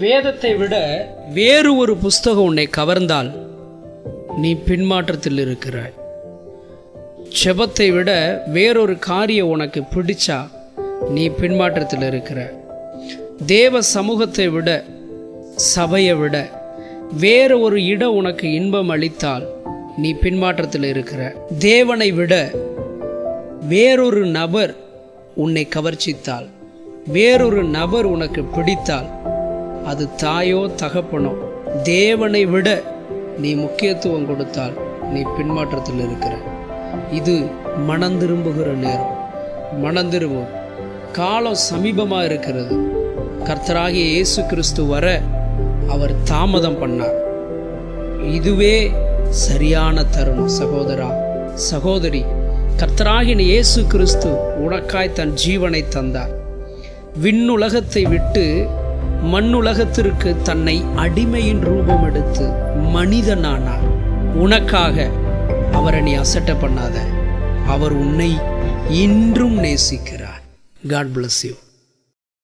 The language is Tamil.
வேதத்தை விட வேறு ஒரு புஸ்தகம் உன்னை கவர்ந்தால் நீ பின்மாற்றத்தில் இருக்கிறாய். செபத்தை விட வேறொரு காரியம் உனக்கு பிடிச்சா நீ பின்மாற்றத்தில் இருக்கிற தேவ சமூகத்தை விட சபையை விட வேறு ஒரு இடம் உனக்கு இன்பம் அளித்தால் நீ பின்மாற்றத்தில் இருக்கிற தேவனை விட வேறொரு நபர் உன்னை கவர்ச்சித்தால் வேறொரு நபர் உனக்கு பிடித்தால் அது தாயோ தகப்பனோ. தேவனை விட நீ முக்கியத்துவம் கொடுத்தால் நீ பின்மாற்றத்தில் இருக்கிற. இது மனம் திரும்புகிற நேரம். மனம் திரும்பும் காலம் சமீபமாக இருக்கிறது. கர்த்தராகிய இயேசு கிறிஸ்து வர அவர் தாமதம் பண்ணார். இதுவே சரியான தருணம் சகோதரா சகோதரி. கர்த்தராகின இயேசு கிறிஸ்து உனக்காய் தன் ஜீவனை தந்தார். விண்ணுலகத்தை விட்டு மண்ணுலகத்திற்கு தன்னை அடிமையின் ரூபம் எடுத்து மனிதனானார். உனக்காக அவரை நீ அசட்டை பண்ணாத. அவர் உன்னை இன்றும் நேசிக்கிறார். God bless you